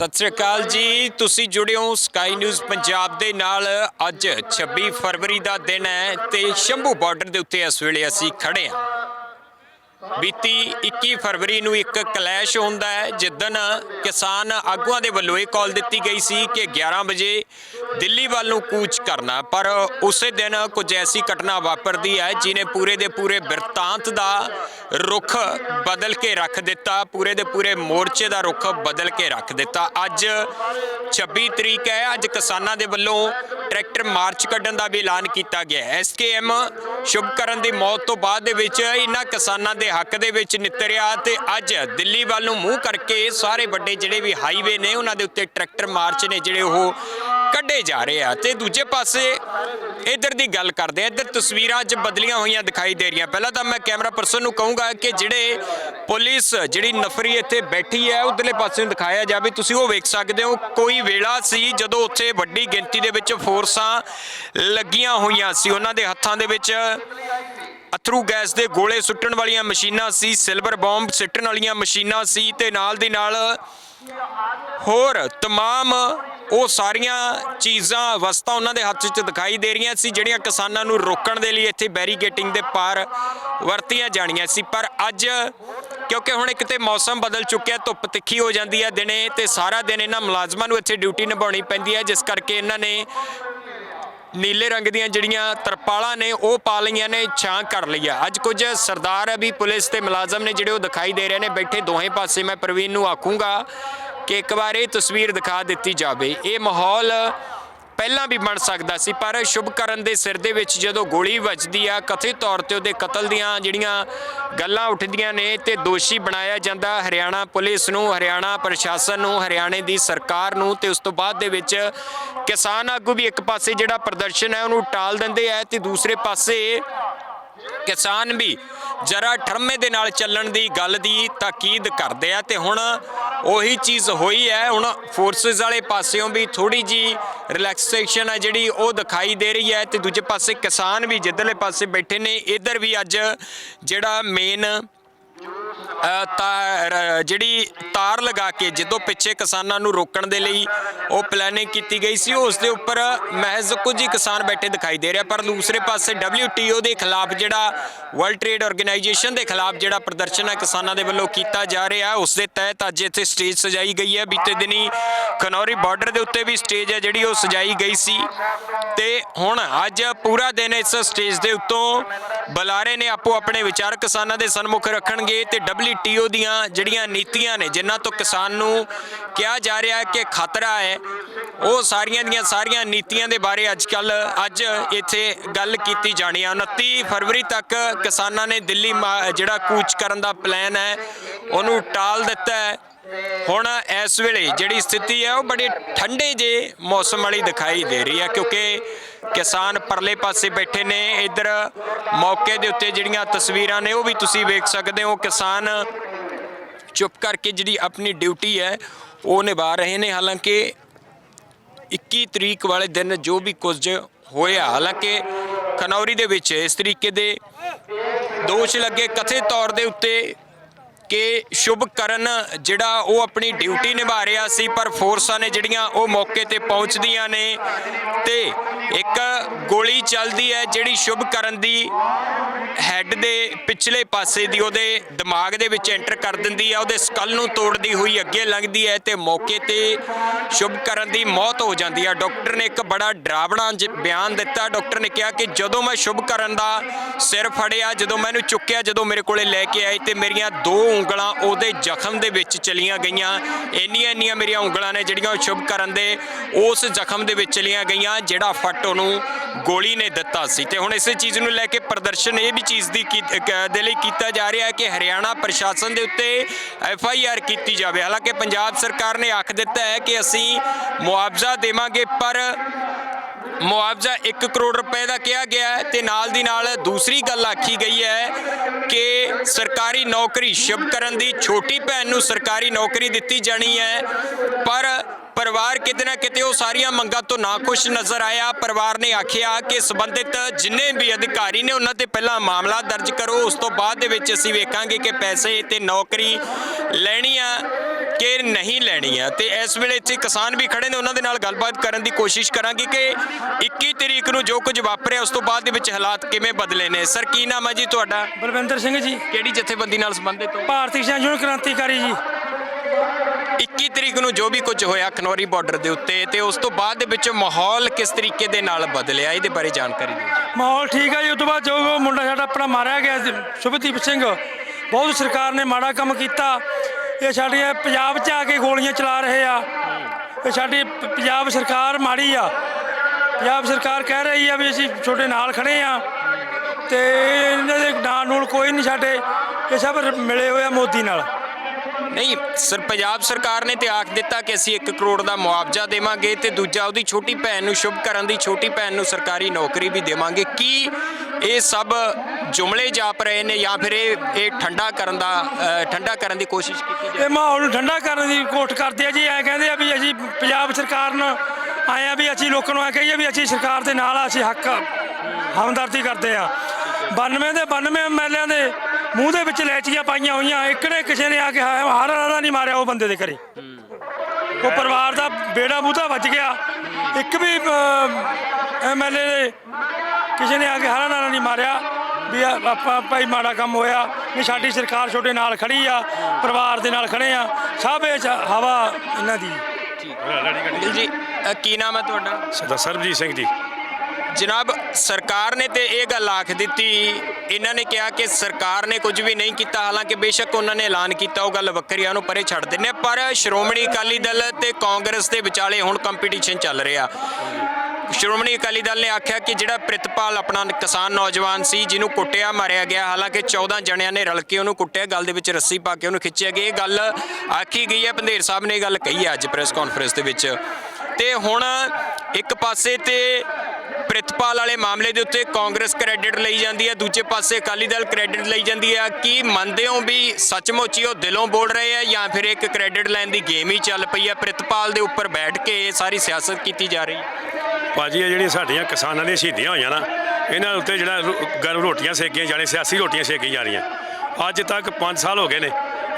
ਸਤਿ ਸ੍ਰੀ ਅਕਾਲ ਜੀ। ਤੁਸੀਂ ਜੁੜੇ ਹੋ ਸਕਾਈ ਨਿਊਜ਼ ਪੰਜਾਬ ਦੇ ਨਾਲ। ਅੱਜ 26 ਫਰਵਰੀ ਦਾ ਦਿਨ ਹੈ ਤੇ ਸ਼ੰਭੂ ਬਾਰਡਰ ਦੇ ਉੱਤੇ ਇਸ ਵੇਲੇ ਅਸੀਂ ਖੜੇ ਹਾਂ। ਬੀਤੀ 21 ਫਰਵਰੀ ਨੂੰ ਇੱਕ ਕਲੈਸ਼ ਹੁੰਦਾ ਹੈ ਜਿੱਦਨ ਕਿਸਾਨ ਆਗੂਆਂ ਦੇ ਵੱਲੋਂ ਇਹ ਕਾਲ ਦਿੱਤੀ ਗਈ ਸੀ ਕਿ 11 ਵਜੇ ਦਿੱਲੀ ਵੱਲ ਨੂੰ ਕੂਚ ਕਰਨਾ। ਪਰ ਉਸੇ ਦਿਨ ਕੁਝ ਐਸੀ ਘਟਨਾ ਵਾਪਰਦੀ ਹੈ ਜਿਨੇ ਪੂਰੇ ਦੇ ਪੂਰੇ ਬਿਰਤਾਂਤ ਦਾ ਰੁਖ ਬਦਲ ਕੇ ਰੱਖ ਦਿੱਤਾ। ਪੂਰੇ ਦੇ ਪੂਰੇ ਮੋਰਚੇ ਦਾ ਰੁਖ ਬਦਲ ਕੇ ਰੱਖ ਦਿੱਤਾ। ਅੱਜ 26 ਤਰੀਕ ਹੈ, ਅੱਜ ਕਿਸਾਨਾਂ ਦੇ ਵੱਲੋਂ ਟਰੈਕਟਰ ਮਾਰਚ ਕੱਢਣ ਦਾ ਵੀ ਐਲਾਨ ਕੀਤਾ ਗਿਆ ਹੈ। ਐਸਕੇਐਮ ਸ਼ੁਭਕਰਨ ਦੀ ਮੌਤ ਤੋਂ ਬਾਅਦ ਦੇ ਵਿੱਚ ਇਹਨਾਂ ਕਿਸਾਨਾਂ ਦੇ ਹੱਕ ਦੇ ਵਿੱਚ ਨਿਤਰਿਆ ਤੇ ਅੱਜ ਦਿੱਲੀ ਵੱਲ ਨੂੰ ਮੂੰਹ ਕਰਕੇ ਸਾਰੇ ਵੱਡੇ ਜਿਹੜੇ ਵੀ ਹਾਈਵੇ ਨੇ ਉਹਨਾਂ ਦੇ ਉੱਤੇ ਟਰੈਕਟਰ ਮਾਰਚ ਨੇ ਜਿਹੜੇ ਉਹ ਕੱਢੇ ਜਾ ਰਹੇ ਆ। ਤੇ ਦੂਜੇ ਪਾਸੇ ਇਧਰ ਦੀ ਗੱਲ ਕਰਦੇ ਆ। ਇਧਰ ਤਸਵੀਰਾਂ ਅੱਜ ਬਦਲੀਆਂ ਹੋਈਆਂ ਦਿਖਾਈ ਦੇ ਰਹੀਆਂ। ਪਹਿਲਾਂ ਤਾਂ ਮੈਂ ਕੈਮਰਾ ਪਰਸਨ ਨੂੰ ਕਹੂੰਗਾ ਕਿ ਜਿਹੜੇ ਪੁਲਿਸ ਜਿਹੜੀ ਨਫਰੀ ਇੱਥੇ ਬੈਠੀ ਹੈ, ਉਧਰਲੇ ਪਾਸੇ ਨੂੰ ਦਿਖਾਇਆ ਜਾਵੇ, ਤੁਸੀਂ ਉਹ ਵੇਖ ਸਕਦੇ ਹੋ। ਕੋਈ ਵੇਲਾ ਸੀ ਜਦੋਂ ਉੱਥੇ ਵੱਡੀ ਗਿਣਤੀ ਦੇ ਵਿੱਚ ਫੋਰਸਾਂ ਲੱਗੀਆਂ ਹੋਈਆਂ ਸੀ। ਉਹਨਾਂ ਦੇ ਹੱਥਾਂ ਦੇ ਵਿੱਚ ਅਥਰੂ ਗੈਸ ਦੇ ਗੋਲੇ ਸੁੱਟਣ ਵਾਲੀਆਂ ਮਸ਼ੀਨਾਂ ਸੀ ਸਿਲਵਰ ਬੰਬ ਸਿੱਟਣ ਵਾਲੀਆਂ ਮਸ਼ੀਨਾਂ ਸੀ ਤੇ ਨਾਲ ਦੀ ਨਾਲ ਹੋਰ तमाम ਉਹ ਸਾਰੀਆਂ ਚੀਜ਼ਾਂ ਵਸਤਾਂ ਉਹਨਾਂ ਦੇ ਹੱਥ 'ਚ ਦਿਖਾਈ ਦੇ ਰਹੀਆਂ ਸੀ ਜਿਹੜੀਆਂ ਕਿਸਾਨਾਂ ਨੂੰ ਰੋਕਣ ਦੇ ਲਈ ਇੱਥੇ ਬੈਰੀਕੇਟਿੰਗ ਦੇ ਪਾਰ ਵਰਤੀਆਂ ਜਾਣੀਆਂ ਸੀ ਪਰ ਅੱਜ ਕਿਉਂਕਿ ਹੁਣ ਇੱਕ ਤੇ ਮੌਸਮ ਬਦਲ ਚੁੱਕਿਆ ਧੁੱਪ ਤਿੱਖੀ ਹੋ ਜਾਂਦੀ ਹੈ ਦਿਨੇ ਤੇ ਸਾਰਾ ਦਿਨ ਇਹਨਾਂ ਮੁਲਾਜ਼ਮਾਂ ਨੂੰ ਇੱਥੇ ਡਿਊਟੀ ਨਿਭਾਉਣੀ ਪੈਂਦੀ ਹੈ ਜਿਸ ਕਰਕੇ ਇਹਨਾਂ ਨੇ ਨੀਲੇ ਰੰਗ ਦੀਆਂ ਜਿਹੜੀਆਂ ਤਰਪਾਲਾਂ ਨੇ, ਉਹ ਪਾ ਲਈਆਂ ਨੇ, ਛਾਂ ਕਰ ਲਈ ਅੱਜ ਕੁਝ ਸਰਦਾਰ ਵੀ ਪੁਲਿਸ ਤੇ ਮੁਲਾਜ਼ਮ ਨੇ ਜਿਹੜੇ ਉਹ ਦਿਖਾਈ ਦੇ ਰਹੇ ਨੇ। ਬੈਠੇ ਦੋਹੇ ਪਾਸੇ ਮੈਂ ਪ੍ਰਵੀਨ ਨੂੰ ਆਖੂੰਗਾ ਕਿ ਇੱਕ ਵਾਰ ਇਹ ਤਸਵੀਰ ਦਿਖਾ ਦਿੱਤੀ ਜਾਵੇ। ਇਹ ਮਾਹੌਲ ਪਹਿਲਾਂ ਵੀ ਬਣ ਸਕਦਾ ਸੀ, ਪਰ ਸ਼ੁਭਕਰਨ ਦੇ ਸਿਰ ਦੇ ਵਿੱਚ ਜਦੋਂ ਗੋਲੀ ਵੱਜਦੀ ਆ, ਕਥਿਤ ਤੌਰ ਤੇ ਉਹਦੇ ਕਤਲ ਦੀਆਂ ਜਿਹੜੀਆਂ ਗੱਲਾਂ ਉੱਠਦੀਆਂ ਨੇ ਤੇ ਦੋਸ਼ੀ ਬਣਾਇਆ ਜਾਂਦਾ ਹਰਿਆਣਾ ਪੁਲਿਸ ਨੂੰ, ਹਰਿਆਣਾ ਪ੍ਰਸ਼ਾਸਨ ਨੂੰ, ਹਰਿਆਣੇ ਦੀ ਸਰਕਾਰ ਨੂੰ ਤੇ ਉਸ ਤੋਂ ਬਾਅਦ ਦੇ ਵਿੱਚ ਕਿਸਾਨ ਆਗੂ ਵੀ ਇੱਕ ਪਾਸੇ ਜਿਹੜਾ ਪ੍ਰਦਰਸ਼ਨ ਹੈ ਉਹਨੂੰ ਟਾਲ ਦਿੰਦੇ ਆ ਤੇ ਦੂਸਰੇ ਪਾਸੇ ਕਿਸਾਨ ਵੀ ਜਰਾ ਠਰਮੇ ਦੇ ਨਾਲ ਚੱਲਣ ਦੀ ਗੱਲ ਦੀ ਤਾਕੀਦ ਕਰਦੇ ਆ ਤੇ ਹੁਣ ਉਹੀ ਚੀਜ਼ ਹੋਈ ਹੈ। ਹੁਣ ਫੋਰਸਸ ਵਾਲੇ ਪਾਸਿਓਂ ਵੀ ਥੋੜੀ ਜੀ ਰਿਲੈਕਸੇਸ਼ਨ ਹੈ ਜਿਹੜੀ ਉਹ ਦਿਖਾਈ ਦੇ ਰਹੀ ਹੈ ਤੇ ਦੂਜੇ ਪਾਸੇ ਕਿਸਾਨ ਵੀ ਜਿੱਧਰਲੇ ਪਾਸੇ ਬੈਠੇ ਨੇ, ਇਧਰ ਵੀ ਅੱਜ ਜਿਹੜਾ ਮੇਨ ਜਿਹੜੀ ਤਾਰ ਲਗਾ ਕੇ ਜਦੋਂ ਪਿੱਛੇ ਕਿਸਾਨਾਂ ਨੂੰ ਰੋਕਣ ਦੇ ਲਈ ਉਹ ਪਲੈਨਿੰਗ ਕੀਤੀ ਗਈ ਸੀ, ਉਸ ਦੇ ਉੱਪਰ ਮਹਿਜ਼ ਕੁਝ ਹੀ ਕਿਸਾਨ ਬੈਠੇ ਦਿਖਾਈ ਦੇ ਰਿਹਾ, ਪਰ ਦੂਸਰੇ ਪਾਸੇ WTO ਦੇ ਖਿਲਾਫ ਜਿਹੜਾ ਵਰਲਡ ਟ੍ਰੇਡ ਆਰਗੇਨਾਈਜੇਸ਼ਨ ਦੇ ਖਿਲਾਫ ਜਿਹੜਾ ਪ੍ਰਦਰਸ਼ਨ ਹੈ ਕਿਸਾਨਾਂ ਦੇ ਵੱਲੋਂ ਕੀਤਾ ਜਾ ਰਿਹਾ, ਉਸ ਦੇ ਤਹਿਤ ਅੱਜ ਇੱਥੇ ਸਟੇਜ ਸਜਾਈ ਗਈ ਹੈ। ਬੀਤੇ ਦਿਨੀ ਖਨੌਰੀ ਬਾਰਡਰ ਦੇ ਉੱਤੇ ਵੀ ਸਟੇਜ ਹੈ ਜਿਹੜੀ ਉਹ ਸਜਾਈ ਗਈ ਸੀ ਤੇ ਹੁਣ ਅੱਜ ਪੂਰਾ ਦਿਨ ਇਸ ਸਟੇਜ ਦੇ ਉੱਤੋਂ ਬੁਲਾਰੇ ਨੇ ਆਪੋ ਆਪਣੇ ਵਿਚਾਰ ਕਿਸਾਨਾਂ ਦੇ ਸਨਮੁਖ ਰੱਖਣਗੇ ਤੇ WTO ਦੀਆਂ ਜਿਹੜੀਆਂ ਨੀਤੀਆਂ ਨੇ, ਜਿਨ੍ਹਾਂ ਤੋਂ ਕਿਸਾਨ ਨੂੰ ਕਿਹਾ ਜਾ ਰਿਹਾ ਹੈ ਕਿ ਖਤਰਾ ਹੈ, ਉਹ ਸਾਰੀਆਂ ਦੀਆਂ ਸਾਰੀਆਂ ਨੀਤੀਆਂ ਦੇ ਬਾਰੇ ਅੱਜ ਕੱਲ ਅੱਜ ਇੱਥੇ ਗੱਲ ਕੀਤੀ ਜਾਣੀ ਹੈ। 29 ਫਰਵਰੀ ਤੱਕ ਕਿਸਾਨਾਂ ਨੇ ਦਿੱਲੀ ਮਾ- ਜਿਹੜਾ ਕੂਚ ਕਰਨ ਦਾ ਪਲਾਨ ਹੈ, ਉਹਨੂੰ ਟਾਲ ਦਿੱਤਾ ਹੈ। ਹੁਣ ਇਸ ਵੇਲੇ ਜਿਹੜੀ ਸਥਿਤੀ ਹੈ ਉਹ ਬੜੇ ਠੰਡੇ ਜੇ ਮੌਸਮ ਵਾਲੀ ਦਿਖਾਈ ਦੇ ਰਹੀ ਹੈ, ਕਿਉਂਕਿ ਕਿਸਾਨ ਪਰਲੇ ਪਾਸੇ ਬੈਠੇ ਨੇ। ਇੱਧਰ ਮੌਕੇ ਦੇ ਉੱਤੇ ਜਿਹੜੀਆਂ ਤਸਵੀਰਾਂ ਨੇ ਉਹ ਵੀ ਤੁਸੀਂ ਵੇਖ ਸਕਦੇ ਹੋ। ਕਿਸਾਨ ਚੁੱਪ ਕਰਕੇ ਜਿਹੜੀ ਆਪਣੀ ਡਿਊਟੀ ਹੈ, ਉਹ ਨਿਭਾ ਰਹੇ ਨੇ। ਹਾਲਾਂਕਿ 21 ਤਰੀਕ ਵਾਲੇ ਦਿਨ ਜੋ ਵੀ ਕੁਝ ਹੋਇਆ, ਹਾਲਾਂਕਿ ਖਨੌਰੀ ਦੇ ਵਿੱਚ ਇਸ ਤਰੀਕੇ ਦੇ ਦੋਸ਼ ਲੱਗੇ। ਕਥਿਤ ਤੌਰ ਦੇ ਉੱਤੇ ਕਿ ਸ਼ੁਭਕਰਨ ਜਿਹੜਾ ਉਹ ਆਪਣੀ ਡਿਊਟੀ ਨਿਭਾ ਰਿਹਾ ਸੀ, ਪਰ ਫੋਰਸਾਂ ਨੇ ਜਿਹੜੀਆਂ ਉਹ ਮੌਕੇ ਤੇ ਪਹੁੰਚਦੀਆਂ ਨੇ ਤੇ ਇੱਕ ਗੋਲੀ ਚੱਲਦੀ ਹੈ ਜਿਹੜੀ ਸ਼ੁਭਕਰਨ ਦੀ ਹੈੱਡ ਦੇ ਪਿਛਲੇ ਪਾਸੇ ਦੀ, ਉਹਦੇ ਦਿਮਾਗ ਦੇ ਵਿੱਚ ਐਂਟਰ ਕਰ ਦਿੰਦੀ ਹੈ, ਉਹਦੇ ਸਕਲ ਨੂੰ ਤੋੜਦੀ ਹੋਈ ਅੱਗੇ ਲੰਘਦੀ ਹੈ ਤੇ ਮੌਕੇ ਤੇ ਸ਼ੁਭਕਰਨ ਦੀ ਮੌਤ ਹੋ ਜਾਂਦੀ ਹੈ। ਡਾਕਟਰ ਨੇ ਇੱਕ ਬੜਾ ਡਰਾਵਣਾ ਜ- ਬਿਆਨ ਦਿੱਤਾ। ਡਾਕਟਰ ਨੇ ਕਿਹਾ ਕਿ ਜਦੋਂ ਮੈਂ ਸ਼ੁਭਕਰਨ ਦਾ ਸਿਰ ਫੜਿਆ, ਜਦੋਂ ਮੈਨੂੰ ਚੁੱਕਿਆ, ਜਦੋਂ ਮੇਰੇ ਕੋਲੇ ਲੈ ਕੇ ਆਏ ਤੇ ਮੇਰੀਆਂ ਦੋ ਉਂਗਲਾਂ ਉਹਦੇ ਜ਼ਖਮ ਦੇ ਵਿੱਚ ਚਲੀਆਂ ਗਈਆਂ। ਇੰਨੀਆਂ ਇੰਨੀਆਂ ਮੇਰੀਆਂ ਉਂਗਲਾਂ ਨੇ ਜਿਹੜੀਆਂ ਉਹ ਸ਼ੁਭਕਰਨ ਦੇ ਉਸ ਜ਼ਖਮ ਦੇ ਵਿੱਚ ਚਲੀਆਂ ਗਈਆਂ, ਜਿਹੜਾ ਫੱਟ ਉਹਨੂੰ ਗੋਲੀ ਨੇ ਦਿੱਤਾ ਸੀ। ਤੇ ਹੁਣ ਇਸੇ ਚੀਜ਼ ਨੂੰ ਲੈ ਕੇ ਪ੍ਰਦਰਸ਼ਨ ਇਹ ਵੀ ਚੀਜ਼ ਦੀ ਕੀ- ਕ- ਦੇ ਲਈ ਕੀਤਾ ਜਾ ਰਿਹਾ ਹੈ ਕਿ ਹਰਿਆਣਾ ਪ੍ਰਸ਼ਾਸਨ ਦੇ ਉੱਤੇ ਐਫ ਆਈ ਆਰ ਕੀਤੀ ਜਾਵੇ। ਹਾਲਾਂਕਿ ਪੰਜਾਬ ਸਰਕਾਰ ਨੇ ਆਖ ਦਿੱਤਾ ਹੈ ਕਿ ਅਸੀਂ ਮੁਆਵਜ਼ਾ ਦੇਵਾਂਗੇ, ਪਰ ਮੁਆਵਜ਼ਾ 1 ਕਰੋੜ ਰੁਪਏ ਦਾ ਕਿਹਾ ਗਿਆ ਹੈ ਤੇ ਨਾਲ ਦੀ ਨਾਲ ਦੂਸਰੀ ਗੱਲ ਆਖੀ ਗਈ ਹੈ ਕਿ ਸਰਕਾਰੀ ਨੌਕਰੀ ਸ਼ੁਭਕਰਨ ਦੀ ਛੋਟੀ ਭੈਣ ਨੂੰ ਸਰਕਾਰੀ ਨੌਕਰੀ ਦਿੱਤੀ ਜਾਣੀ ਹੈ, ਪਰ ਪਰਿਵਾਰ ਕਿਤੇ ਨਾ ਕਿਤੇ ਉਹ ਸਾਰੀਆਂ ਮੰਗਾਂ ਤੋਂ ਨਾ ਖੁਸ਼ ਨਜ਼ਰ ਆਇਆ। ਪਰਿਵਾਰ ਨੇ ਆਖਿਆ ਕਿ ਸੰਬੰਧਿਤ ਜਿੰਨੇ ਵੀ ਅਧਿਕਾਰੀ ਨੇ ਉਹਨਾਂ ਤੇ ਪਹਿਲਾਂ ਮਾਮਲਾ ਦਰਜ ਕਰੋ, ਉਸ ਤੋਂ ਬਾਅਦ ਦੇ ਵਿੱਚ ਅਸੀਂ ਵੇਖਾਂਗੇ ਕਿ ਪੈਸੇ ਤੇ ਨੌਕਰੀ ਲੈਣੀ ਆ ਕਿ ਨਹੀਂ ਲੈਣੀ ਆ। ਤੇ ਇਸ ਵੇਲੇ ਇੱਥੇ ਕਿਸਾਨ ਵੀ ਖੜੇ ਨੇ ਉਹਨਾਂ ਦੇ ਨਾਲ ਗੱਲਬਾਤ ਕਰਨ ਦੀ ਕੋਸ਼ਿਸ਼ ਕਰਾਂਗੇ ਕਿ 21 ਤਰੀਕ ਨੂੰ ਜੋ ਕੁਝ ਵਾਪਰਿਆ ਉਸ ਤੋਂ ਬਾਅਦ ਦੇ ਵਿੱਚ ਹਾਲਾਤ ਕਿਵੇਂ ਬਦਲੇ ਨੇ? ਸਰ ਕੀ ਨਾਮ ਹੈ ਜੀ ਤੁਹਾਡਾ? ਬਲਵਿੰਦਰ ਸਿੰਘ ਜੀ। ਕਿਹੜੀ ਜਥੇਬੰਦੀ ਨਾਲ ਸੰਬੰਧਿਤ ਹੋ? ਭਾਰਤੀ ਕਿਸਾਨ ਯੂਨੀਅਨ ਕ੍ਰਾਂਤੀਕਾਰੀ ਜੀ। 21 ਤਰੀਕ ਨੂੰ ਜੋ ਵੀ ਕੁਝ ਹੋਇਆ ਖਨੌਰੀ ਬਾਰਡਰ ਦੇ ਉੱਤੇ ਤੇ ਉਸ ਤੋਂ ਬਾਅਦ ਦੇ ਵਿੱਚ ਮਾਹੌਲ ਕਿਸ ਤਰੀਕੇ ਦੇ ਨਾਲ ਬਦਲਿਆ ਇਹਦੇ ਬਾਰੇ ਜਾਣਕਾਰੀ ਦਿਓ ਮਾਹੌਲ ਠੀਕ ਹੈ ਜੀ ਉਸ ਤੋਂ ਬਾਅਦ ਜੋ ਮੁੰਡਾ ਸਾਡਾ ਆਪਣਾ ਮਾਰਿਆ ਗਿਆ ਸ਼ੁਭਦੀਪ ਸਿੰਘ ਬਹੁਤ ਸਰਕਾਰ ਨੇ ਮਾੜਾ ਕੰਮ ਕੀਤਾ। ਇਹ ਸਾਡੀਆਂ ਪੰਜਾਬ 'ਚ ਆ ਕੇ ਗੋਲੀਆਂ ਚਲਾ ਰਹੇ ਆ। ਇਹ ਸਾਡੀ ਪੰਜਾਬ ਸਰਕਾਰ ਮਾੜੀ ਆ। ਪੰਜਾਬ ਸਰਕਾਰ ਕਹਿ ਰਹੀ ਆ ਵੀ ਅਸੀਂ ਤੁਹਾਡੇ ਨਾਲ ਖੜੇ ਆ। ਤੇ ਇਹਨਾਂ ਦੇ ਨਾਲ ਨੂਲ ਕੋਈ ਨਹੀਂ ਸਾਡੇ। ਇਹ ਸਭ ਮਿਲੇ ਹੋਏ ਆ ਮੋਦੀ ਨਾਲ। ਨਹੀਂ, ਸਰ, ਪੰਜਾਬ ਸਰਕਾਰ ਨੇ ਤੇ ਆਖ ਦਿੱਤਾ ਕਿ ਅਸੀਂ 1 ਕਰੋੜ ਦਾ ਮੁਆਵਜ਼ਾ ਦੇਵਾਂਗੇ ਤੇ ਦੂਜਾ ਉਹਦੀ ਛੋਟੀ ਭੈਣ ਨੂੰ ਸ਼ੁਭ ਕਰਨ ਦੀ ਛੋਟੀ ਭੈਣ ਨੂੰ ਸਰਕਾਰੀ ਨੌਕਰੀ ਵੀ ਦੇਵਾਂਗੇ। ਕੀ ਇਹ ਸਭ ਜੁਮਲੇ ਜਾਪ ਰਹੇ ਨੇ ਜਾਂ ਫਿਰ ਇਹ ਇਹ ਠੰਡਾ ਕਰਨ ਦਾ ਠੰਡਾ ਕਰਨ ਦੀ ਕੋਸ਼ਿਸ਼ ਕੀਤੀ ਜਾ ਇਹ ਮਾਹੌਲ ਨੂੰ ਠੰਡਾ ਕਰਨ ਦੀ ਕੋਸ਼ਿਸ਼ ਕਰਦੇ ਆ ਜੀ ਐ ਕਹਿੰਦੇ ਆ ਵੀ ਅਸੀਂ ਪੰਜਾਬ ਸਰਕਾਰ ਨੂੰ ਆਏ ਆ ਵੀ ਅਸੀਂ ਲੋਕਾਂ ਨੂੰ ਐ ਕਹੀਏ ਵੀ ਅਸੀਂ ਸਰਕਾਰ ਦੇ ਨਾਲ ਆ ਅਸੀਂ ਹੱਕ ਹਮਦਰਦੀ ਕਰਦੇ ਆ। 92 ਦੇ 92 ਐਮਐਲਏ ਦੇ ਮੂੰਹ ਦੇ ਵਿੱਚ ਲੈਚੀਆਂ ਪਾਈਆਂ ਹੋਈਆਂ ਇੱਕ ਨੇ ਕਿਸੇ ਨੇ ਆ ਕੇ ਹਾ- ਹਰ ਹਰਾ ਨਹੀਂ ਮਾਰਿਆ ਉਹ ਬੰਦੇ ਦੇ ਘਰੇ। ਉਹ ਪਰਿਵਾਰ ਦਾ ਬੇੜਾ ਮੂੰਹ ਤਾਂ ਵੱਜ ਗਿਆ। ਇੱਕ ਵੀ ਐਮਐਲਏ ਦੇ ਕਿਸੇ ਨੇ ਆ ਕੇ ਹਰਾ ਨਾਰਾ ਨਹੀਂ ਮਾਰਿਆ। ਵੀ ਆ- ਆਪਾਂ ਭਾਈ ਮਾੜਾ ਕੰਮ ਹੋਇਆ ਵੀ ਸਾਡੀ ਸਰਕਾਰ ਛੋਟੇ ਨਾਲ ਖੜੀ ਆ ਪਰਿਵਾਰ ਦੇ ਨਾਲ ਖੜੇ ਆ ਸਭ ਇਹ 'ਚ ਹਵਾ ਇਹਨਾਂ ਦੀ। ਜੀ ਅ, ਕੀ ਨਾਮ ਹੈ ਤੁਹਾਡਾ? ਸਰਦਾਰ ਸਰਬਜੀਤ ਸਿੰਘ ਜੀ। ਜਨਾਬ ਸਰਕਾਰ ਨੇ ਤੇ ਇਹ ਗੱਲ ਆਖ ਦਿੱਤੀ ਇਹਨਾਂ ਨੇ ਕਿਹਾ ਕਿ ਸਰਕਾਰ ਨੇ ਕੁਝ ਵੀ ਨਹੀਂ ਕੀਤਾ ਹਾਲਾਂਕਿ ਬੇਸ਼ੱਕ ਉਹਨਾਂ ਨੇ ਐਲਾਨ ਕੀਤਾ ਉਹ ਗੱਲ ਵੱਖਰੀ ਆ ਉਹਨੂੰ ਪਰੇ ਛੱਡ ਦਿੰਨੇ। ਪਰ ਸ਼੍ਰੋਮਣੀ ਅਕਾਲੀ ਦਲ ਤੇ ਕਾਂਗਰਸ ਦੇ ਵਿਚਾਲੇ ਹੁਣ ਕੰਪੀਟੀਸ਼ਨ ਚੱਲ ਰਿਹਾ। ਸ਼੍ਰੋਮਣੀ ਅਕਾਲੀ ਦਲ ਨੇ ਆਖਿਆ ਕਿ ਜਿਹੜਾ ਪ੍ਰਿਤਪਾਲ ਆਪਣਾ ਕਿਸਾਨ ਨੌਜਵਾਨ ਸੀ, ਜਿਹਨੂੰ ਕੁੱਟਿਆ, ਮਾਰਿਆ ਗਿਆ, ਹਾਲਾਂਕਿ 14 ਜਣਿਆਂ ਨੇ ਰਲ ਕੇ ਉਹਨੂੰ ਕੁੱਟਿਆ, ਗੱਲ ਦੇ ਵਿੱਚ ਰੱਸੀ ਪਾ ਕੇ ਉਹਨੂੰ ਖਿੱਚਿਆ ਗਿਆ। ਇਹ ਗੱਲ ਆਖੀ ਗਈ ਹੈ ਪੰਧੇਰ ਸਾਹਿਬ ਨੇ ਇਹ ਗੱਲ ਕਹੀ ਹੈ ਅੱਜ ਪ੍ਰੈਸ ਕਾਨਫਰੰਸ ਦੇ ਵਿੱਚ। ਤੇ ਹੁਣ ਇੱਕ ਪਾਸੇ ਤੇ ਪ੍ਰਿਤਪਾਲ ਵਾਲੇ ਮਾਮਲੇ ਦੇ ਉੱਤੇ ਕਾਂਗਰਸ ਕ੍ਰੈਡਿਟ ਲਈ ਜਾਂਦੀ ਹੈ, ਦੂਜੇ ਪਾਸੇ ਅਕਾਲੀ ਦਲ ਕ੍ਰੈਡਿਟ ਲਈ ਜਾਂਦੀ ਹੈ। ਕੀ ਮੰਨਦੇ ਹੋ ਵੀ ਸੱਚਮੁੱਚ ਹੀ ਉਹ ਦਿਲੋਂ ਬੋਲ ਰਹੇ ਆ ਜਾਂ ਫਿਰ ਇੱਕ ਕ੍ਰੈਡਿਟ ਲੈਣ ਦੀ ਗੇਮ ਹੀ ਚੱਲ ਪਈ ਹੈ? ਪ੍ਰਿਤਪਾਲ ਦੇ ਉੱਪਰ ਬੈਠ ਕੇ ਇਹ ਸਾਰੀ ਸਿਆਸਤ ਕੀਤੀ ਜਾ ਰਹੀ ਹੈ। ਭਾਜੀ, ਇਹ ਜਿਹੜੀਆਂ ਸਾਡੀਆਂ ਕਿਸਾਨਾਂ ਦੀਆਂ ਸ਼ਹੀਦੀਆਂ ਹੋਈਆਂ ਨਾ, ਇਹਨਾਂ ਉੱਤੇ ਜਿਹੜਾ ਰੋ- ਗਰਮ ਰੋਟੀਆਂ ਸੇਕੀਆਂ ਜਾਣੇ ਸਿਆਸੀ ਰੋਟੀਆਂ ਸੇਕੀਆਂ ਜਾ ਰਹੀਆਂ ਅੱਜ ਤੱਕ 5 ਸਾਲ ਹੋ ਗਏ ਨੇ,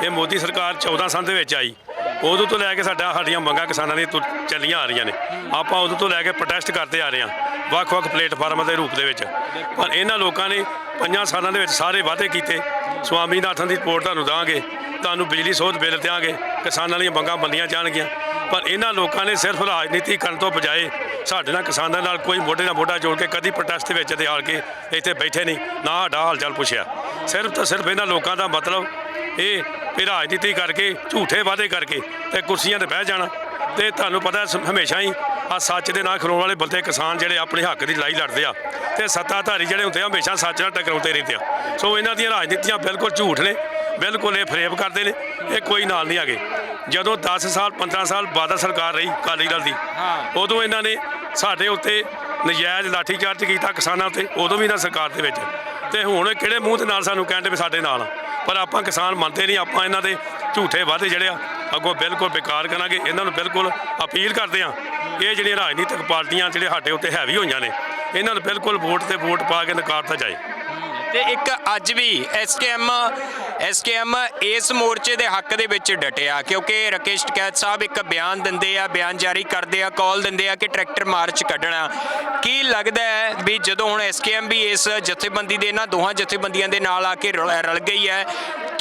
ਇਹ ਮੋਦੀ ਸਰਕਾਰ 14 ਸਾਲ ਦੇ ਵਿੱਚ ਆਈ। ਉਦੋਂ ਤੋਂ ਲੈ ਕੇ ਸਾਡਾ, ਸਾਡੀਆਂ ਮੰਗਾਂ ਕਿਸਾਨਾਂ ਦੀਆਂ ਤੁਰ- ਚੱਲੀਆਂ ਆ ਰਹੀਆਂ ਨੇ। ਆਪਾਂ ਉਦੋਂ ਤੋਂ ਲੈ ਕੇ ਪ੍ਰੋਟੈਸਟ ਕਰਦੇ ਆ ਰਹੇ ਹਾਂ, ਵੱਖ-ਵੱਖ ਪਲੇਟਫਾਰਮਾਂ ਦੇ ਰੂਪ ਦੇ ਵਿੱਚ। ਪਰ ਇਹਨਾਂ ਲੋਕਾਂ ਨੇ ਪੰਜਾਂ ਸਾਲਾਂ ਦੇ ਵਿੱਚ ਸਾਰੇ ਵਾਅਦੇ ਕੀਤੇ, ਸਵਾਮੀਨਾਥਨ ਦੀ ਰਿਪੋਰਟ ਤੁਹਾਨੂੰ ਦਾਂਗੇ, ਤੁਹਾਨੂੰ ਬਿਜਲੀ ਸੋਧ ਬਿੱਲ ਦਿਆਂਗੇ, ਕਿਸਾਨਾਂ ਦੀਆਂ ਮੰਗਾਂ ਮੰਨੀਆਂ ਜਾਣਗੀਆਂ। ਪਰ ਇਹਨਾਂ ਲੋਕਾਂ ਨੇ ਸਿਰਫ ਰਾਜਨੀਤੀ ਕਰਨ ਤੋਂ ਬਜਾਏ ਸਾਡੇ ਨਾਲ ਕਿਸਾਨਾਂ ਨਾਲ ਕੋਈ ਮੋਢੇ ਨਾਲ ਮੋਢਾ ਜੋੜ ਕੇ ਕਦੀ ਪ੍ਰੋਟੈਸਟ ਦੇ ਵਿੱਚ ਤੇ ਆ ਕੇ ਇੱਥੇ ਬੈਠੇ ਨਹੀਂ ਨਾ ਸਾਡਾ ਹਾਲ ਚਾਲ ਪੁੱਛਿਆ। ਸਿਰਫ ਤਾਂ ਸਿਰਫ ਇਹਨਾਂ ਲੋਕਾਂ ਦਾ ਮਤਲਬ ਇਹ ਵੀ ਰਾਜਨੀਤੀ ਕਰਕੇ ਝੂਠੇ ਵਾਅਦੇ ਕਰਕੇ ਤੇ ਕੁਰਸੀਆਂ ਤੇ ਬਹਿ ਜਾਣਾ। ਤੇ ਤੁਹਾਨੂੰ ਪਤਾ ਹਮੇਸ਼ਾ ਹੀ ਆ ਸੱਚ ਦੇ ਨਾਲ ਖਲੋਣ ਵਾਲੇ ਬੰਦੇ ਕਿਸਾਨ ਜਿਹੜੇ ਆਪਣੇ ਹੱਕ ਦੀ ਲੜਾਈ ਲੜਦੇ ਆ। ਤੇ ਸੱਤਾਧਾਰੀ ਜਿਹੜੇ ਹੁੰਦੇ ਆ ਹਮੇਸ਼ਾ ਸੱਚ ਨਾਲ ਟਕਰਾਉਂਦੇ ਰਹਿੰਦੇ ਆ। ਸੋ ਇਹਨਾਂ ਦੀਆਂ ਰਾਜਨੀਤੀਆਂ ਬਿਲਕੁਲ ਝੂਠ ਨੇ ਬਿਲਕੁਲ ਇਹ ਫਰੇਬ ਕਰਦੇ ਨੇ ਇਹ ਕੋਈ ਨਾਲ ਨਹੀਂ ਆਗੇ ਜਦੋਂ 10 ਸਾਲ 15 ਸਾਲ ਬਾਦਲ ਸਰਕਾਰ ਰਹੀ ਅਕਾਲੀ ਦਲ ਦੀ ਉਦੋਂ ਇਹਨਾਂ ਨੇ ਸਾਡੇ ਉੱਤੇ ਨਜਾਇਜ਼ ਲਾਠੀਚਾਰਜ ਕੀਤਾ ਕਿਸਾਨਾਂ ਉੱਤੇ ਉਦੋਂ ਵੀ ਨਾ ਸਰਕਾਰ ਦੇ ਵਿੱਚ। ਤੇ ਹੁਣ ਕਿਹੜੇ ਮੂੰਹ ਦੇ ਨਾਲ ਸਾਨੂੰ ਕਹਿੰਦੇ ਵੀ ਸਾਡੇ ਨਾਲ ਪਰ ਆਪਾਂ ਕਿਸਾਨ ਮੰਨਦੇ ਨਹੀਂ, ਆਪਾਂ ਇਹਨਾਂ ਦੇ ਝੂਠੇ ਵਾਅਦੇ ਜਿਹੜੇ ਆ, ਅੱਗੋਂ ਬਿਲਕੁਲ ਬੇਕਾਰ ਕਰਾਂਗੇ। ਇਹਨਾਂ ਨੂੰ ਬਿਲਕੁਲ ਅਪੀਲ ਕਰਦੇ ਆ, ਇਹ ਜਿਹੜੀਆਂ ਰਾਜਨੀਤਿਕ ਪਾਰਟੀਆਂ ਜਿਹੜੇ ਸਾਡੇ ਉੱਤੇ ਹੈਵੀ ਹੋਈਆਂ ਨੇ, ਇਹਨਾਂ ਨੂੰ ਬਿਲਕੁਲ ਵੋਟ ਤੇ ਵੋਟ ਪਾ ਕੇ ਨਕਾਰਤਾ ਜਾਏ। ਤੇ ਇੱਕ ਅੱਜ ਵੀ ਐਸਕੇਐਮ ਐਸਕੇਐਮ ਇਸ ਮੋਰਚੇ ਦੇ ਹੱਕ ਦੇ ਵਿੱਚ ਡਟਿਆ, ਕਿਉਂਕਿ ਰਕੇਸ਼ ਟਕੈਤ ਸਾਹਿਬ ਇੱਕ ਬਿਆਨ ਦਿੰਦੇ ਆ, ਬਿਆਨ ਜਾਰੀ ਕਰਦੇ ਆ, ਕਾਲ ਦਿੰਦੇ ਆ ਕਿ ਟਰੈਕਟਰ ਮਾਰਚ ਕੱਢਣਾ। ਕੀ ਲੱਗਦਾ ਹੈ ਵੀ ਜਦੋਂ ਹੁਣ ਐਸਕੇਐਮ ਵੀ ਇਸ ਜਥੇਬੰਦੀ ਦੇ, ਇਹਨਾਂ ਦੋਹਾਂ ਜਥੇਬੰਦੀਆਂ ਦੇ ਨਾਲ ਆ ਕੇ ਰਲ ਰਲ ਗਈ ਹੈ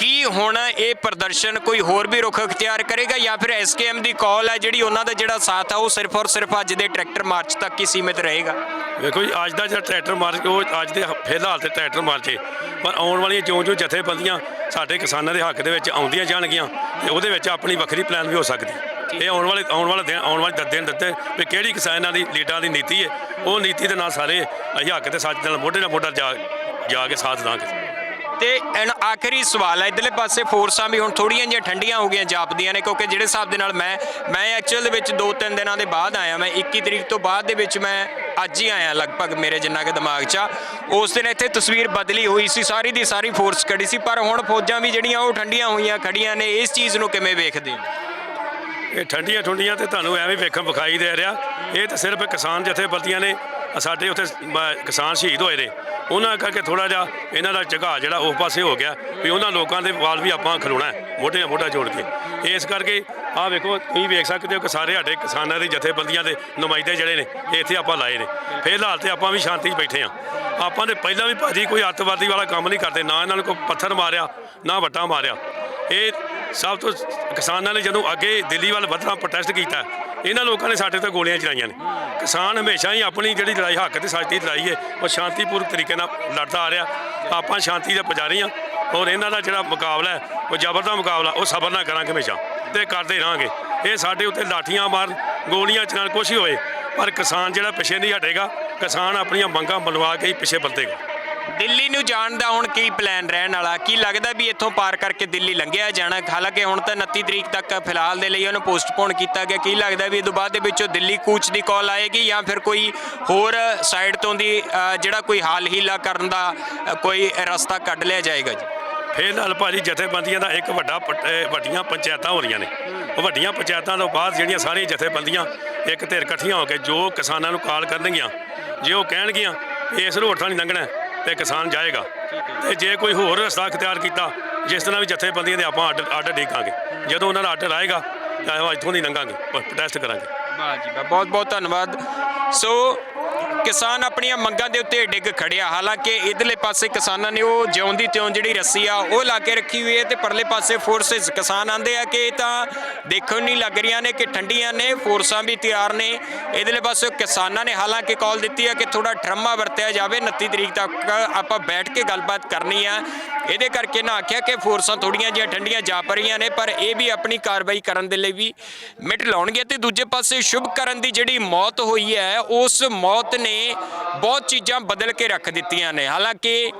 ਕੀ ਹੁਣ ਇਹ ਪ੍ਰਦਰਸ਼ਨ ਕੋਈ ਹੋਰ ਵੀ ਰੁਖ ਅਖਤਿਆਰ ਕਰੇਗਾ ਜਾਂ ਫਿਰ ਐਸਕੇਐਮ ਦੀ ਕਾਲ ਹੈ ਜਿਹੜੀ ਉਹਨਾਂ ਦਾ ਜਿਹੜਾ ਸਾਥ ਆ, ਉਹ ਸਿਰਫ ਔਰ ਸਿਰਫ ਅੱਜ ਦੇ ਟਰੈਕਟਰ ਮਾਰਚ ਤੱਕ ਹੀ ਸੀਮਿਤ ਰਹੇਗਾ? ਵੇਖੋ ਜੀ, ਅੱਜ ਦਾ ਜਿਹੜਾ ਟਰੈਕਟਰ ਮਾਰਚ, ਉਹ ਅੱਜ ਦੇ ਫਿਲਹਾਲ ਤੇ ਟਰੈਕਟਰ ਮਾਰਚ ਹੈ ਪਰ ਆਉਣ ਵਾਲੀਆਂ ਜਿਉਂ ਜਿਉਂ ਜਥੇਬੰਦੀਆਂ ਸਾਡੇ ਕਿਸਾਨਾਂ ਦੇ ਹੱਕ ਦੇ ਵਿੱਚ ਆਉਂਦੀਆਂ ਜਾਣਗੀਆਂ ਤੇ ਉਹਦੇ ਵਿੱਚ ਆਪਣੀ ਵੱਖਰੀ ਪਲਾਨ ਵੀ ਹੋ ਸਕਦੀ। ਇਹ ਆਉਣ ਵਾਲੇ ਆਉਣ ਵਾਲੇ ਦਿਨ, ਆਉਣ ਵਾਲੇ ਦਿਨ ਦਿੱਤੇ ਵੀ ਕਿਹੜੀ ਕਿਸਾਨਾਂ ਦੀ ਲੀਡਰਾਂ ਦੀ ਨੀਤੀ ਹੈ ਉਹ ਨੀਤੀ ਦੇ ਨਾਲ ਸਾਰੇ ਅਸੀਂ ਹੱਕ ਤੇ ਸੱਚ ਨਾਲ, ਮੋਢੇ ਨਾਲ ਮੋਢਾ ਜਾ ਜਾ ਕੇ ਸਾਥ ਦਾਂਗੇ ਤੇ ਐਨ ਆਖਰੀ ਸਵਾਲ ਹੈ ਇਧਰਲੇ ਪਾਸੇ ਫੋਰਸਾਂ ਵੀ ਹੁਣ ਥੋੜੀਆਂ ਜਿਹੀਆਂ ਠੰਡੀਆਂ ਹੋ ਗਈਆਂ, ਜਾਪਦੀਆਂ ਨੇ, ਕਿਉਂਕਿ ਜਿਹੜੇ ਹਿਸਾਬ ਦੇ ਨਾਲ ਮੈਂ ਮੈਂ ਐਕਚੁਅਲ ਦੇ ਵਿੱਚ 2-3 ਦਿਨਾਂ ਦੇ ਬਾਅਦ ਆਇਆ, ਮੈਂ 21 ਤਰੀਕ ਤੋਂ ਬਾਅਦ ਦੇ ਵਿੱਚ ਮੈਂ ਅੱਜ ਹੀ ਆਇਆ ਲਗਭਗ ਮੇਰੇ ਜਿੰਨਾ ਕਿ ਦਿਮਾਗ 'ਚ ਉਸ ਦਿਨ ਇੱਥੇ ਤਸਵੀਰ ਬਦਲੀ ਹੋਈ ਸੀ, ਸਾਰੀ ਦੀ ਸਾਰੀ ਫੋਰਸ ਖੜੀ ਸੀ, ਪਰ ਹੁਣ ਫੌਜਾਂ ਵੀ ਜਿਹੜੀਆਂ ਉਹ ਠੰਡੀਆਂ ਹੋਈਆਂ ਖੜੀਆਂ ਨੇ, ਇਸ ਚੀਜ਼ ਨੂੰ ਕਿਵੇਂ ਵੇਖਦੇ ਹੋ? ਇਹ ਠੰਡੀਆਂ ਠੁੰਡੀਆਂ ਤੇ ਤੁਹਾਨੂੰ ਐਵੇਂ ਵੇਖਣ ਵਿਖਾਈ ਦੇ ਰਿਹਾ। ਇਹ ਤਾਂ ਸਿਰਫ ਕਿਸਾਨ ਜਥੇਬੰਦੀਆਂ ਨੇ ਸਾਡੇ ਉੱਥੇ ਮ- ਕਿਸਾਨ ਸ਼ਹੀਦ ਹੋਏ ਨੇ। ਉਹਨਾਂ ਕਰਕੇ ਥੋੜਾ ਜਿਹਾ ਇਹਨਾਂ ਦਾ ਝਗਾਅ ਜਿਹੜਾ ਉਸ ਪਾਸੇ ਹੋ ਗਿਆ ਵੀ ਉਹਨਾਂ ਲੋਕਾਂ ਦੇ ਵਾਲ ਵੀ ਆਪਾਂ ਖਲੋਣਾ ਹੈ, ਮੋਢੇ ਮੋਢਾ ਜੋੜ ਕੇ। ਇਸ ਕਰਕੇ ਆਹ ਵੇਖੋ ਤੁਸੀਂ ਵੇਖ ਸਕਦੇ ਹੋ ਕਿ ਸਾਰੇ ਸਾਡੇ ਕਿਸਾਨਾਂ ਦੇ ਜਥੇਬੰਦੀਆਂ ਦੇ ਨੁਮਾਇੰਦੇ ਜਿਹੜੇ ਨੇ ਇਹ ਇੱਥੇ ਆਪਾਂ ਲਾਏ ਨੇ। ਫਿਲਹਾਲ ਤੇ ਆਪਾਂ ਵੀ ਸ਼ਾਂਤੀ 'ਚ ਬੈਠੇ ਹਾਂ। ਆਪਾਂ ਨੇ ਪਹਿਲਾਂ ਵੀ ਭਾਜੀ ਕੋਈ ਅੱਤਵਾਦੀ ਵਾਲਾ ਕੰਮ ਨਹੀਂ ਕਰਦੇ ਨਾ ਇਹਨਾਂ ਨੂੰ ਕੋਈ ਪੱਥਰ ਮਾਰਿਆ ਨਾ ਵੱਟਾ ਮਾਰਿਆ। ਇਹ ਸਭ ਤੋਂ ਕਿਸਾਨਾਂ ਨੇ ਜਦੋਂ ਅੱਗੇ ਦਿੱਲੀ ਵੱਲ ਵਧਣਾ ਪ੍ਰੋਟੈਸਟ ਕੀਤਾ, ਇਹਨਾਂ ਲੋਕਾਂ ਨੇ ਸਾਡੇ ਤੇ ਗੋਲੀਆਂ ਚਲਾਈਆਂ ਨੇ। ਕਿਸਾਨ ਹਮੇਸ਼ਾ ਹੀ ਆਪਣੀ ਜਿਹੜੀ ਲੜਾਈ, ਹੱਕ ਤੇ ਸੱਚ ਦੀ ਲੜਾਈ ਹੈ, ਉਹ ਸ਼ਾਂਤੀਪੂਰਵਕ ਤਰੀਕੇ ਨਾਲ ਲੜਦਾ ਆ ਰਿਹਾ। ਆਪਾਂ ਸ਼ਾਂਤੀ ਦੇ ਪੁਜਾਰੀ ਆ ਔਰ ਇਹਨਾਂ ਦਾ ਜਿਹੜਾ ਮੁਕਾਬਲਾ ਹੈ, ਉਹ ਜ਼ਬਰ ਦਾ ਮੁਕਾਬਲਾ, ਉਹ ਸਬਰ ਨਾਲ ਕਰਾਂਗੇ ਹਮੇਸ਼ਾ ਤੇ ਕਰਦੇ ਰਹਾਂਗੇ। ਇਹ ਸਾਡੇ ਉੱਤੇ ਲਾਠੀਆਂ ਮਾਰ ਗੋਲੀਆਂ ਚਲਾਉਣ ਕੁਛ ਹੀ ਹੋਏ ਪਰ ਕਿਸਾਨ ਜਿਹੜਾ ਪਿੱਛੇ ਨਹੀਂ ਹਟੇਗਾ, ਕਿਸਾਨ ਆਪਣੀਆਂ ਮੰਗਾਂ ਮਨਵਾ ਕੇ ਹੀ ਪਿੱਛੇ ਵਧੇਗਾ। ਦਿੱਲੀ ਨੂੰ ਜਾਣ ਦਾ ਹੁਣ ਕੀ ਪਲਾਨ ਰਹਿਣ ਵਾਲਾ? ਕੀ ਲੱਗਦਾ ਵੀ ਇੱਥੋਂ ਪਾਰ ਕਰਕੇ ਦਿੱਲੀ ਲੰਘਿਆ ਜਾਣਾ? ਹਾਲਾਂਕਿ ਹੁਣ ਤਾਂ 29 ਤਰੀਕ ਤੱਕ ਫਿਲਹਾਲ ਦੇ ਲਈ ਉਹਨੂੰ ਪੋਸਟਪੋਨ ਕੀਤਾ ਗਿਆ। ਕੀ ਲੱਗਦਾ ਵੀ ਇਹ ਤੋਂ ਬਾਅਦ ਦੇ ਵਿੱਚੋਂ ਦਿੱਲੀ ਕੂਚ ਦੀ ਕਾਲ ਆਏਗੀ ਜਾਂ ਫਿਰ ਕੋਈ ਹੋਰ ਸਾਈਡ ਤੋਂ ਦੀ ਜਿਹੜਾ ਕੋਈ ਹਾਲ ਹੀਲਾ ਕਰਨ ਦਾ ਕੋਈ ਰਸਤਾ ਕੱਢ ਲਿਆ ਜਾਏਗਾ ਜੀ? ਫਿਲਹਾਲ ਭਾਜੀ ਜਥੇਬੰਦੀਆਂ ਦਾ ਇੱਕ ਵੱਡਾ ਪ- ਵੱਡੀਆਂ ਪੰਚਾਇਤਾਂ ਹੋ ਰਹੀਆਂ ਨੇ। ਉਹ ਵੱਡੀਆਂ ਪੰਚਾਇਤਾਂ ਤੋਂ ਬਾਅਦ ਜਿਹੜੀਆਂ ਸਾਰੀਆਂ ਜਥੇਬੰਦੀਆਂ ਇੱਕ ਧਿਰ ਇਕੱਠੀਆਂ ਹੋ ਕੇ ਜੋ ਕਿਸਾਨਾਂ ਨੂੰ ਕਾਲ ਕਰਨਗੀਆਂ, ਜੇ ਉਹ ਕਹਿਣਗੀਆਂ ਇਸ ਰੋਡ ਤੋਂ ਨਹੀਂ ਲੰਘਣਾ ਤੇ ਕਿਸਾਨ ਜਾਏਗਾ। ਤੇ ਜੇ ਕੋਈ ਹੋਰ ਰਸਤਾ ਅਖਤਿਆਰ ਕੀਤਾ, ਜਿਸ ਤਰ੍ਹਾਂ ਵੀ ਜਥੇਬੰਦੀਆਂ ਦੇ ਆਪਾਂ ਅੱਡ ਅੱਡ ਡੇਕਾਂਗੇ ਜਦੋਂ ਉਹਨਾਂ ਦਾ ਆਰਡਰ ਆਏਗਾ, ਤਾਂ ਉਹ ਇੱਥੋਂ ਨਹੀਂ ਲੰਘਾਂਗੇ ਪ੍ਰੋਟੈਸਟ ਕਰਾਂਗੇ। ਵਾਹ ਜੀ ਬਹੁਤ ਬਹੁਤ ਧੰਨਵਾਦ। ਸੋ ਕਿਸਾਨ ਆਪਣੀਆਂ ਮੰਗਾਂ ਦੇ ਉੱਤੇ ਡਿੱਗ ਖੜਿਆ। ਹਾਲਾਂਕਿ ਇਧਰਲੇ ਪਾਸੇ ਕਿਸਾਨਾਂ ਨੇ ਉਹ ਜਿਉਂਦੀ ਤਿਉਂ ਜਿਹੜੀ ਰੱਸੀ ਆ, ਉਹ ਲਾ ਕੇ ਰੱਖੀ ਹੋਈ ਹੈ ਤੇ ਪਰਲੇ ਪਾਸੇ ਫੋਰਸਸ ਕਿਸਾਨ ਆਂਦੇ ਆ ਕਿ ਇਹ ਤਾਂ ਦੇਖਣ ਨਹੀਂ ਲੱਗ ਰਹੀਆਂ ਨੇ ਕਿ ਠੰਡੀਆਂ ਨੇ ਫੋਰਸਾਂ ਵੀ ਤਿਆਰ ਨੇ। ਇਧਰਲੇ ਪਾਸੇ ਕਿਸਾਨਾਂ ਨੇ ਹਾਲਾਂਕਿ ਕਾਲ ਦਿੱਤੀ ਹੈ ਕਿ ਥੋੜਾ ਠਰਮਾ ਵਰਤਿਆ ਜਾਵੇ। 29 ਤਰੀਕ ਤੱਕ ਆਪਾਂ ਬੈਠ ਕੇ ਗੱਲਬਾਤ ਕਰਨੀ ਆ। ਇਹਦੇ ਕਰਕੇ ਨਾ ਆਖਿਆ ਕਿ ਫੋਰਸਾਂ ਥੋੜੀਆਂ ਜਿਹੀਆਂ ਠੰਡੀਆਂ ਜਾਪ ਰਹੀਆਂ ਨੇ, ਪਰ ਇਹ ਵੀ ਆਪਣੀ ਕਾਰਵਾਈ ਕਰਨ ਦੇ ਲਈ ਵੀ ਮਿਟ ਲਾਉਣਗੇ। ਤੇ ਦੂਜੇ ਪਾਸੇ ਸ਼ੁਭ ਕਰਨ ਦੀ ਜਿਹੜੀ ਮੌਤ ਹੋਈ ਹੈ, ਉਸ ਮੌਤ ਨੇ ਬਹੁਤ ਚੀਜ਼ਾਂ ਬਦਲ ਕੇ ਰੱਖ ਦਿੱਤੀਆਂ ਨੇ। ਹਾਲਾਂਕਿ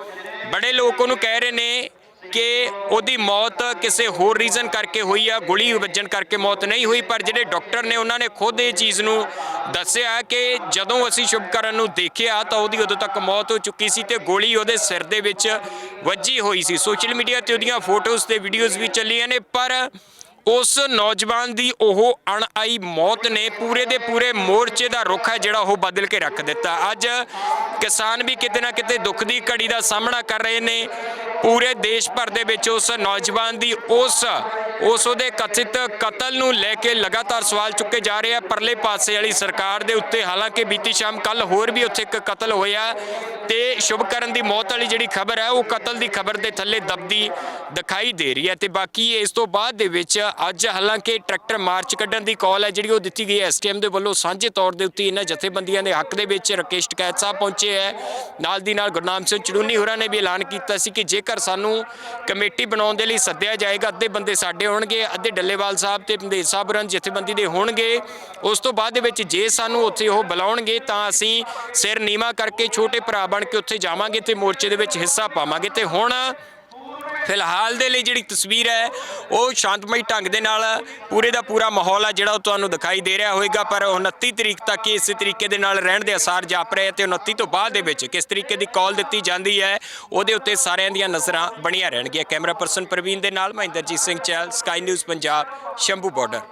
ਬੜੇ ਲੋਕ ਉਹਨੂੰ ਕਹਿ ਰਹੇ ਨੇ ਕਿ ਉਹਦੀ ਮੌਤ ਕਿਸੇ ਹੋਰ ਰੀਜ਼ਨ ਕਰਕੇ ਹੋਈ ਆ, ਗੋਲੀ ਵੱਜਣ ਕਰਕੇ ਮੌਤ ਨਹੀਂ ਹੋਈ, ਪਰ ਜਿਹੜੇ ਡਾਕਟਰ ਨੇ ਉਹਨਾਂ ਨੇ ਖੁਦ ਇਹ ਚੀਜ਼ ਨੂੰ ਦੱਸਿਆ ਕਿ ਜਦੋਂ ਅਸੀਂ ਸ਼ੁਭਕਰਨ ਨੂੰ ਦੇਖਿਆ ਤਾਂ ਉਹਦੀ ਉਦੋਂ ਤੱਕ ਮੌਤ ਹੋ ਚੁੱਕੀ ਸੀ ਤੇ ਗੋਲੀ ਉਹਦੇ ਸਿਰ ਦੇ ਵਿੱਚ ਵੱਜੀ ਹੋਈ ਸੀ। ਸੋਸ਼ਲ ਮੀਡੀਆ ਤੇ ਉਹਦੀਆਂ ਫੋਟੋਜ਼ ਤੇ ਵੀਡੀਓਜ਼ ਵੀ ਚੱਲੀਆਂ ਨੇ, ਪਰ ਉਸ ਨੌਜਵਾਨ ਦੀ ਉਹ ਅਣਆਈ ਮੌਤ ਨੇ ਪੂਰੇ ਦੇ ਪੂਰੇ ਮੋਰਚੇ ਦਾ ਰੁਖ ਹੈ ਜਿਹੜਾ ਉਹ ਬਦਲ ਕੇ ਰੱਖ ਦਿੱਤਾ। ਅੱਜ ਕਿਸਾਨ ਵੀ ਕਿਤੇ ਨਾ ਕਿਤੇ ਦੁੱਖ ਦੀ ਘੜੀ ਦਾ ਸਾਹਮਣਾ ਕਰ ਰਹੇ ਨੇ। ਪੂਰੇ ਦੇਸ਼ ਭਰ ਦੇ ਵਿੱਚ ਉਸ ਨੌਜਵਾਨ ਦੀ ਉਸ ਉਸ ਉਹਦੇ ਕਥਿਤ ਕਤਲ ਨੂੰ ਲੈ ਕੇ ਲਗਾਤਾਰ ਸਵਾਲ ਚੁੱਕੇ ਜਾ ਰਹੇ ਆ। ਪਰਲੇ ਪਾਸੇ ਵਾਲੀ ਸਰਕਾਰ ਦੇ ਉੱਤੇ ਹਾਲਾਂਕਿ ਬੀਤੀ ਸ਼ਾਮ ਕੱਲ ਹੋਰ ਵੀ ਉੱਥੇ ਇੱਕ ਕਤਲ ਹੋਇਆ ਤੇ ਸ਼ੁਭਕਰਨ ਦੀ ਮੌਤ ਵਾਲੀ ਜਿਹੜੀ ਖਬਰ ਹੈ, ਉਹ ਕਤਲ ਦੀ ਖਬਰ ਦੇ ਥੱਲੇ ਦਬਦੀ ਦਿਖਾਈ ਦੇ ਰਹੀ ਹੈ ਤੇ ਬਾਕੀ ਇਸ ਤੋਂ ਬਾਅਦ ਦੇ ਵਿੱਚ ਅੱਜ ਹਾਲਾਂਕਿ ਟਰੈਕਟਰ ਮਾਰਚ ਕੱਢਣ ਦੀ ਕਾਲ ਹੈ, ਜਿਹੜੀ ਉਹ ਦਿੱਤੀ ਗਈ ਹੈ। ਐਸਟੀਐਮ ਦੇ ਵੱਲੋਂ ਸਾਂਝੇ ਤੌਰ ਦੇ ਉੱਤੇ ਇਹਨਾਂ ਜਥੇਬੰਦੀਆਂ ਦੇ ਹੱਕ ਦੇ ਵਿੱਚ ਰਕੇਸ਼ ਟਕੈਤ ਸਾਹਿਬ ਪਹੁੰਚੇ ਹੈ। ਨਾਲ ਦੀ ਨਾਲ ਗੁਰਨਾਮ ਸਿੰਘ ਚੜੂਨੀ ਹੋਰਾਂ ਨੇ ਵੀ ਐਲਾਨ ਕੀਤਾ ਸੀ ਕਿ ਜੇਕਰ ਸਾਨੂੰ ਕਮੇਟੀ ਬਣਾਉਣ ਦੇ ਲਈ ਸੱਦਿਆ ਜਾਏਗਾ, ਅੱਧੇ ਬੰਦੇ ਸਾਡੇ ਹੋਣਗੇ, ਅੱਧੇ ਡੱਲੇਵਾਲ ਸਾਹਿਬ ਤੇ ਪੰਦੇਸ਼ ਸਾਹਿਬ ਹੋਰਾਂ ਜਥੇਬੰਦੀ ਦੇ ਹੋਣਗੇ। ਉਸ ਤੋਂ ਬਾਅਦ ਦੇ ਵਿੱਚ ਜੇ ਸਾਨੂੰ ਉੱਥੇ ਉਹ ਬੁਲਾਉਣਗੇ, ਤਾਂ ਅਸੀਂ ਸਿਰ ਨੀਵਾ ਕਰਕੇ ਛੋਟੇ ਭਰਾ ਬਣ ਕੇ ਉੱਥੇ ਜਾਵਾਂਗੇ ਤੇ ਮੋਰਚੇ ਦੇ ਵਿੱਚ ਹਿੱਸਾ ਪਾਵਾਂਗੇ। ਤੇ ਹੁਣ ਫਿਲਹਾਲ ਦੇ ਲਈ ਜਿਹੜੀ ਤਸਵੀਰ ਹੈ, ਉਹ ਸ਼ਾਂਤਮਈ ਢੰਗ ਦੇ ਨਾਲ ਪੂਰੇ ਦਾ ਪੂਰਾ ਮਾਹੌਲ ਆ ਜਿਹੜਾ ਉਹ ਤੁਹਾਨੂੰ ਦਿਖਾਈ ਦੇ ਰਿਹਾ ਹੋਵੇਗਾ, ਪਰ 29 ਤਰੀਕ ਤੱਕ ਹੀ ਇਸੇ ਤਰੀਕੇ ਦੇ ਨਾਲ ਰਹਿਣ ਦੇ ਅਸਾਰ ਜਾਪ ਰਹੇ ਤੇ 29 ਤੋਂ ਬਾਅਦ ਦੇ ਵਿੱਚ ਕਿਸ ਤਰੀਕੇ ਦੀ ਕਾਲ ਦਿੱਤੀ ਜਾਂਦੀ ਹੈ, ਉਹਦੇ ਉੱਤੇ ਸਾਰਿਆਂ ਦੀਆਂ ਨਜ਼ਰਾਂ ਬਣੀਆਂ ਰਹਿਣਗੀਆਂ। ਕੈਮਰਾ ਪਰਸਨ ਪ੍ਰਵੀਨ ਦੇ ਨਾਲ Mahinderjit Singh Chahal sky news Punjab, Shambhu border